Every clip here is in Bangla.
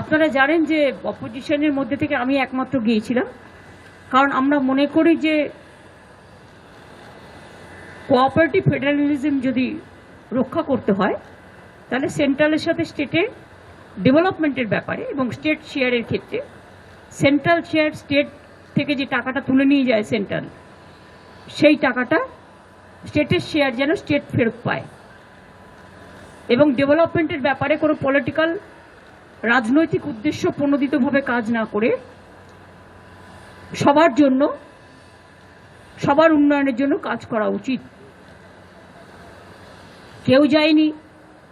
আপনারা জানেন যে অপোজিশনের মধ্যে থেকে আমি একমাত্র গিয়েছিলাম। কারণ আমরা মনে করি যে কোঅপারেটিভ ফেডারেলিজম যদি রক্ষা করতে হয়, তাহলে সেন্ট্রালের সাথে স্টেটের ডেভেলপমেন্টের ব্যাপারে এবং স্টেট শেয়ারের ক্ষেত্রে সেন্ট্রাল শেয়ার স্টেট থেকে যে টাকাটা তুলে নিয়ে যায় সেন্ট্রাল সেই টাকাটা স্টেটের শেয়ার যেন স্টেট ফেরত পায়। এবং ডেভেলপমেন্টের ব্যাপারে কোনো পলিটিক্যাল রাজনৈতিক উদ্দেশ্য প্রণোদিতভাবে কাজ না করে সবার জন্য, সবার উন্নয়নের জন্য কাজ করা উচিত। কেউ যায়নি,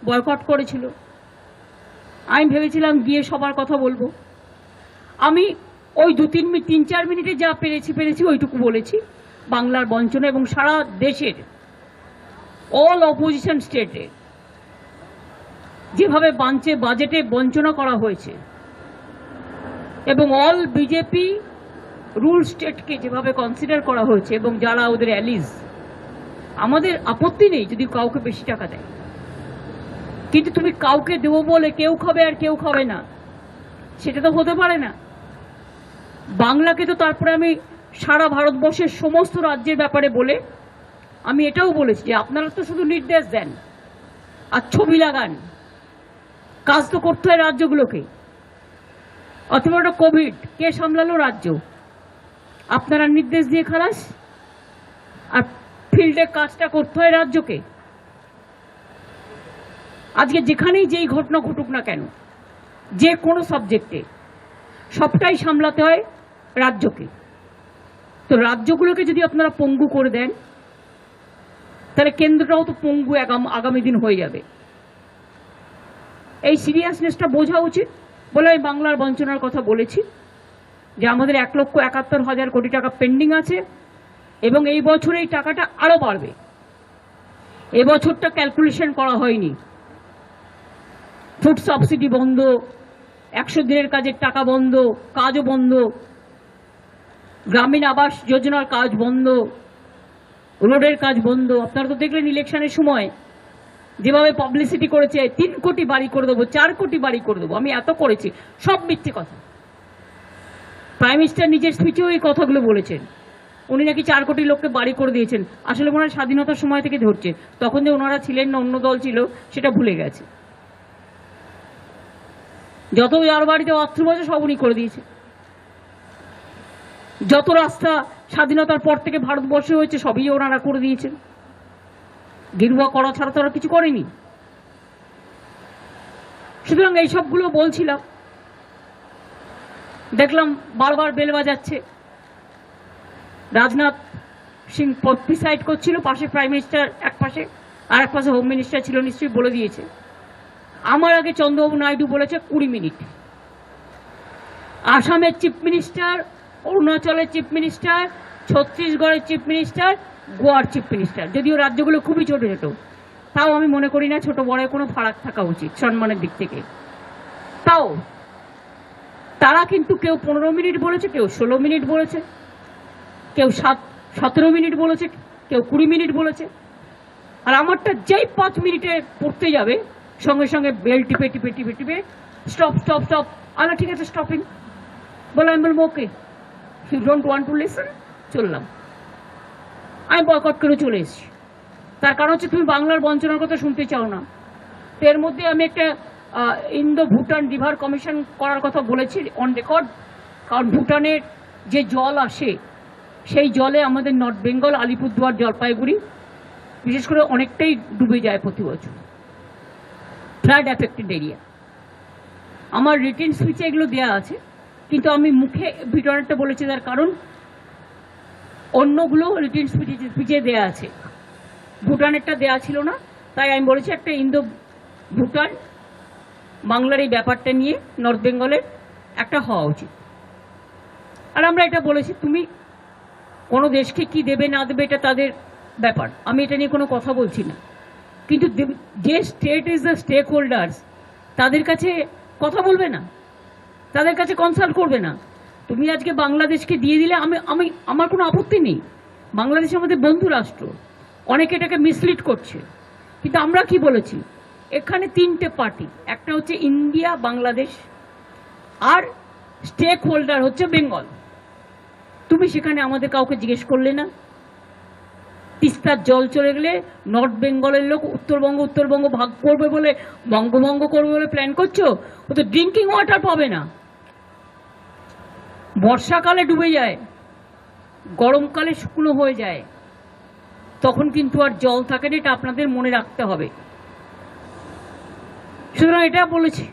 বয়কট করেছিল। আমি ভেবেছিলাম গিয়ে সবার কথা বলব। আমি ওই দু, তিন মিনিট তিন, চার মিনিটে যা পেরেছি পেরেছি ওইটুকু বলেছি বাংলার বঞ্চনা এবং সারা দেশের অল অপোজিশন স্টেটে যেভাবে বাঞ্চে বাজেটে বঞ্চনা করা হয়েছে। এবং অল বিজেপি রুল স্টেটকে যেভাবে কনসিডার করা হয়েছে এবং যারা ওদের অ্যালিজ আমাদের আপত্তি নেই যদি কাউকে বেশি টাকা দেয়। কিন্তু তুমি কাউকে দেবো বলে কেউ খাবে আর কেউ খাবে না, সেটা তো হতে পারে না। বাংলাকে তো তারপরে আমি সারা ভারতবর্ষের সমস্ত রাজ্যের ব্যাপারে বলে আমি এটাও বলেছি যে আপনারা তো শুধু নির্দেশ দেন আর ছবি লাগান। কাজ তো করতে হয় রাজ্যগুলোকে। অথবা ওটা কোভিড, কে সামলালো রাজ্য? আপনারা নির্দেশ দিয়ে খালাস? আর ফিল্ডে কাজটা করতে হয় রাজ্যকে? আজকে যেখানেই যেই ঘটনা ঘটুক না কেন, যে কোনো সাবজেক্টে সবটাই সামলাতে হয় রাজ্যকে। তো রাজ্যগুলোকে যদি আপনারা পঙ্গু করে দেন, তাহলে কেন্দ্রটাও তো পঙ্গু আগাম- দিন হয়ে যাবে। এই সিরিয়াসনেসটা বোঝা উচিত বলে আমি বাংলার বঞ্চনার কথা বলেছি, যে আমাদের এক লক্ষ একাত্তর হাজার কোটি টাকা পেন্ডিং আছে এবং এই বছর এই টাকাটা আরও বাড়বে। এবছরটা ক্যালকুলেশন করা হয়নি। ফুড সাবসিডি বন্ধ, একশো দিনের কাজের টাকা বন্ধ, কাজও বন্ধ, গ্রামীণ আবাস যোজনার কাজ বন্ধ রোডের কাজ বন্ধ। আপনারা তো দেখলেন ইলেকশনের সময় যেভাবে পাবলিসিটি করেছে, তিন কোটি বাড়ি করে দেবো, চার কোটি বাড়ি করে দেবো, আমি এত করেছি, সব মিথ্যে কথা। প্রাইম মিনিস্টার নিজের স্পিচেও এই কথাগুলো বলেছেন। উনি নাকি চার কোটি লোককে বাড়ি করে দিয়েছেন। আসলে হয় স্বাধীনতার সময় থেকে ধরছে। তখন যে ওনারা ছিলেন না, অন্য দল ছিল, সেটা ভুলে গেছে। যত যার বাড়িতে বাথরুম আছে সব উনি করে দিয়েছে। যত রাস্তা স্বাধীনতার পর থেকে ভারতবর্ষে হয়েছে, সবই ওনারা করে দিয়েছেন। গেরুয়া করা ছাড়া তো আর কিছু করেনি। সুতরাং এই সবগুলো বলছিলাম। দেখলাম বারবার বেল বাজাচ্ছে। রাজনাথ সিং প্রিসাইড করছিল, পাশে প্রাইম মিনিস্টার এক পাশে, আর এক পাশে হোম মিনিস্টার ছিল নিশ্চয়ই বলে দিয়েছে। আমার আগে চন্দ্রবাবু নাইডু বলেছে কুড়ি মিনিট। আসামের চিফ মিনিস্টার, অরুণাচলের চিফ মিনিস্টার, ছত্তিশগড়ের চিফ মিনিস্টার গোয়ার চিফ মিনিস্টার। যদিও রাজ্যগুলো খুবই ছোট ছোট, তাও আমি মনে করি না ছোট বড় কোনো ফারাক থাকা উচিত সম্মানের দিক থেকে। তাও, তারা কিন্তু কেউ পনেরো মিনিট বলেছে, কেউ ষোলো মিনিট বলেছে, কেউ সাত, সতেরো মিনিট বলেছে, কেউ কুড়ি মিনিট বলেছে। আর আমারটা যেই পাঁচ মিনিটে পড়তে যাবে, সঙ্গে সঙ্গে বেল টিপে টিপে টিপে টিপে, স্টপ স্টপ স্টপ আলা ঠিক আছে স্টপিং বলে আমি বলব okay you don't want to listen চললাম। আমি বয়কট করে চলে এসেছি। তার কারণ হচ্ছে তুমি বাংলার বঞ্চনার কথা শুনতে চাও না। এর মধ্যে আমি একটা ইন্দো ভুটান রিভার কমিশন করার কথা বলেছি অন রেকর্ড কারণ ভুটানের যে জল আসে, সেই জলে আমাদের নর্থ বেঙ্গল আলিপুরদুয়ার, জলপাইগুড়ি, বিশেষ করে অনেকটাই ডুবে যায় প্রতি বছর। ফ্লাড অ্যাফেক্টেড এরিয়া আমার রিটেন সুইচে এগুলো দেওয়া আছে, কিন্তু আমি মুখে ভিডিওটা বলেছি তার কারণ অন্যগুলো রিটেন স্পিচে দেওয়া আছে। ভুটানেরটা দেওয়া ছিল না, তাই আমি বলেছি একটা ইন্দো ভুটান বাংলার এই ব্যাপারটা নিয়ে নর্থ বেঙ্গলের একটা হওয়া উচিত। আর আমরা এটা বলেছি, তুমি কোনো দেশকে কি দেবে, না দেবে, এটা তাদের ব্যাপার। আমি এটা নিয়ে কোনো কথা বলছি না। কিন্তু যে state is the stakeholders তাদের কাছে কথা বলবে না। তাদের কাছে কনসাল্ট করবে না। তুমি আজকে বাংলাদেশকে দিয়ে দিলে আমি আমি, আমার কোনো আপত্তি নেই। বাংলাদেশ আমাদের বন্ধু রাষ্ট্র। অনেকে এটাকে মিসলিড করছে। কিন্তু আমরা কি বলেছি? এখানে তিনটে পার্টি একটা হচ্ছে ইন্ডিয়া, বাংলাদেশ, আর স্টেক হোল্ডার হচ্ছে বেঙ্গল। তুমি সেখানে আমাদের কাউকে জিজ্ঞেস করলে না? তিস্তার জল চলে গেলে নর্থ বেঙ্গলের লোক উত্তরবঙ্গ উত্তরবঙ্গ ভাগ করবে বলে, বঙ্গভঙ্গ করবে বলে প্ল্যান করছ? ও তো ড্রিঙ্কিং ওয়াটার পাবে না। বর্ষাকালে ডুবে যায়, গরমকালে শুকনো হয়ে যায়, তখন কিন্তু আর জল থাকে না, এটা আপনাদের মনে রাখতে হবে। সুতরাং এটা বলেছি